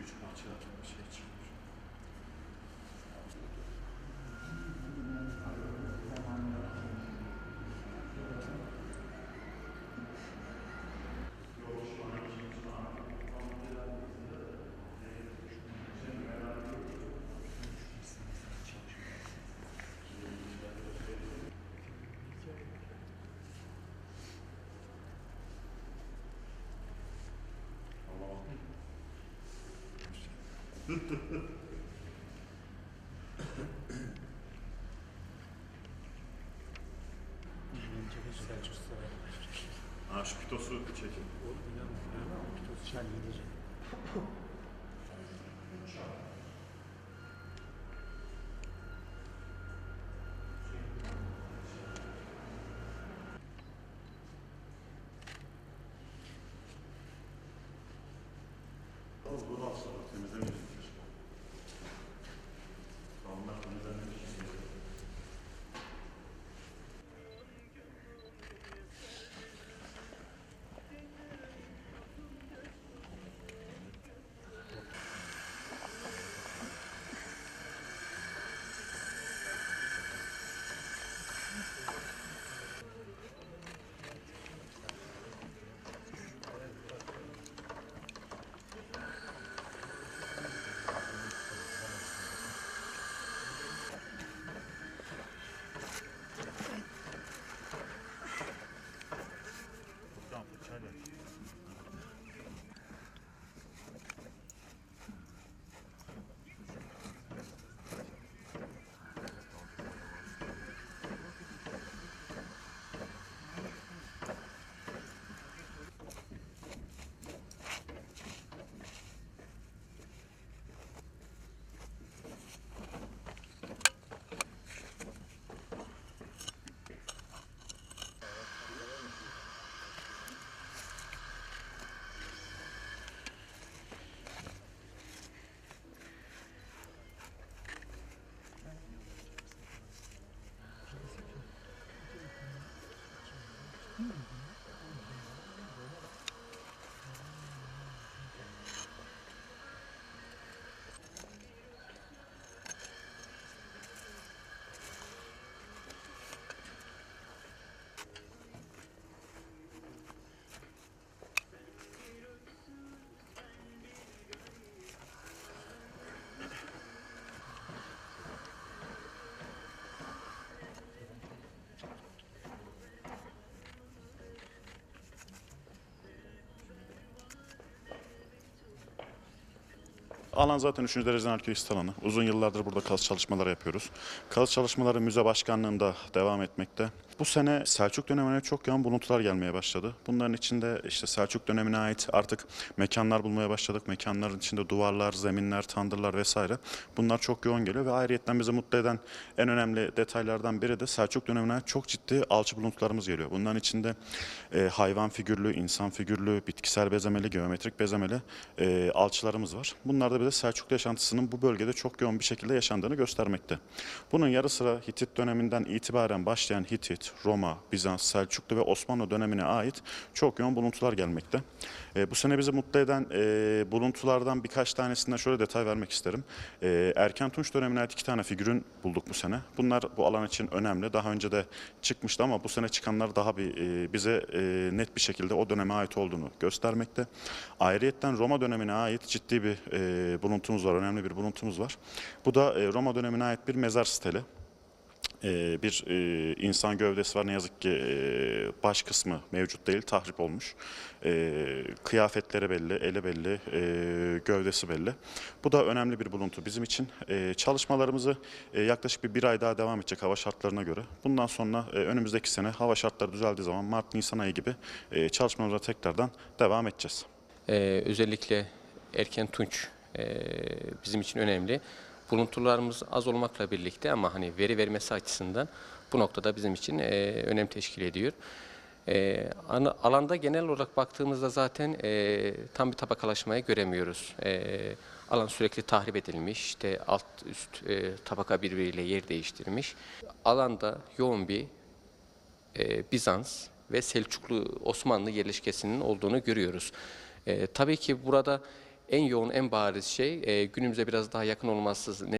gücünü açığa şey çıkıyor. Ha şu pitosu çekin. Az bunu aslında temizlemeyecektir. Alan zaten 3. dereceden arkeolojist alanı. Uzun yıllardır burada kazı çalışmaları yapıyoruz. Kazı çalışmaları müze başkanlığında devam etmekte. Bu sene Selçuk dönemine çok yoğun buluntular gelmeye başladı. Bunların içinde işte Selçuk dönemine ait artık mekanlar bulmaya başladık. Mekanların içinde duvarlar, zeminler, tandırlar vesaire. Bunlar çok yoğun geliyor ve ayrıyetten bizi mutlu eden en önemli detaylardan biri de Selçuk dönemine çok ciddi alçı buluntularımız geliyor. Bunların içinde e, hayvan figürlü, insan figürlü, bitkisel bezemeli, geometrik bezemeli e, alçılarımız var. Bunlar da bize Selçuklu yaşantısının bu bölgede çok yoğun bir şekilde yaşandığını göstermekte. Bunun yarı sıra Hitit döneminden itibaren başlayan Hitit, Roma, Bizans, Selçuklu ve Osmanlı dönemine ait çok yoğun buluntular gelmekte. E, bu sene bizi mutlu eden e, buluntulardan birkaç tanesinden şöyle detay vermek isterim. E, Erken Tunç dönemine ait iki tane figürün bulduk bu sene. Bunlar bu alan için önemli. Daha önce de çıkmıştı ama bu sene çıkanlar daha bir e, bize e, net bir şekilde o döneme ait olduğunu göstermekte. Ayrıyetten Roma dönemine ait ciddi bir e, buluntumuz var, önemli bir buluntumuz var. Bu da e, Roma dönemine ait bir mezar steli. E, bir e, insan gövdesi var ne yazık ki e, baş kısmı mevcut değil, tahrip olmuş. E, kıyafetleri belli, eli belli, e, gövdesi belli. Bu da önemli bir buluntu bizim için. E, çalışmalarımızı e, yaklaşık bir bir ay daha devam edecek hava şartlarına göre. Bundan sonra e, önümüzdeki sene hava şartları düzeldiği zaman Mart-Nisan ayı gibi e, çalışmalarımıza tekrardan devam edeceğiz. Ee, özellikle erken tunç e, bizim için önemli. Buluntularımız az olmakla birlikte ama hani veri vermesi açısından bu noktada bizim için e, önem teşkil ediyor. E, alanda genel olarak baktığımızda zaten e, tam bir tabakalaşmayı göremiyoruz. E, alan sürekli tahrip edilmiş, işte alt üst e, tabaka birbiriyle yer değiştirmiş. Alanda yoğun bir e, Bizans ve Selçuklu Osmanlı yerleşkesinin olduğunu görüyoruz. E, tabii ki burada en yoğun, en bariz şey e, günümüze biraz daha yakın olması